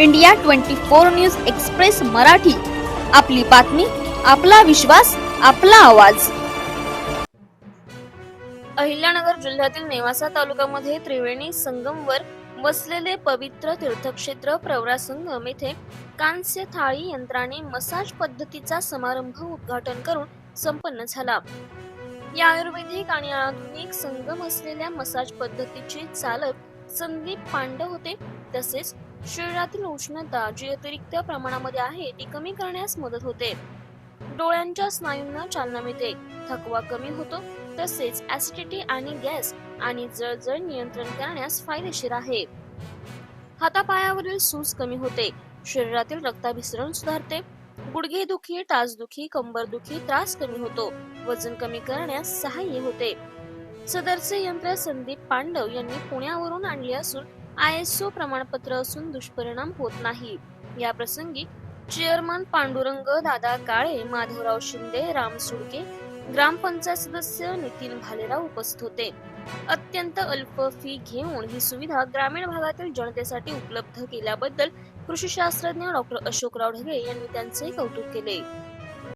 India twenty four news express Marathi. आपली बातमी आपला विश्वास आपला आवाज. अहिल्यानगर जिल्ह्यातील नेवासा तालुक्यामध्ये त्रिवेणी संगमवर वसलेले पवित्र तीर्थक्षेत्र प्रवरा संगम येथे कांस्य थाळी यंत्राने मसाज पद्धतीचा समारंभ उद्घाटन करून संपन्न झाला. या आयुर्वेदिक आणि आधुनिक संगम असलेल्या मसाज पद्धतीचे चालक संदीप पांडव होते तसेच शरीरातील उष्णता जी अतिरिक्त प्रमाणामध्ये आहे ती कमी करण्यास मदत होते. डोळ्यांच्या स्नायूंना चालना मिळते. थकवा कमी होतो तसेच ऍसिडिटी आणि गॅस आणि जळजळ नियंत्रण करण्यास फायदेशीर आहे. हातापायावरील सूज कमी होते. शरीरातील रक्ताभिसरण सुधारते. गुडघेदुखी टाचदुखी कंबरदुखी त्रास कमी होतो. वजन कमी करण्यास सहाय्य होते. सदरचे यंत्र संदीप पांडव यांनी पुण्यावरून आणले असून आय एस ओ प्रमाणपत्र असून दुष्परिणाम होत नाही. या प्रसंगी चेअरमन पांडुरंग दादा काळे माधवराव शिंदे राम सुडके ग्रामपंचायत सदस्य नितीन भालेराव उपस्थित होते. अत्यंत अल्प फी घेऊन ही सुविधा ग्रामीण भागातील जनतेसाठी उपलब्ध केल्याबद्दल कृषी शास्त्रज्ञ डॉक्टर अशोकराव ढगे यांनी त्यांचे कौतुक केले.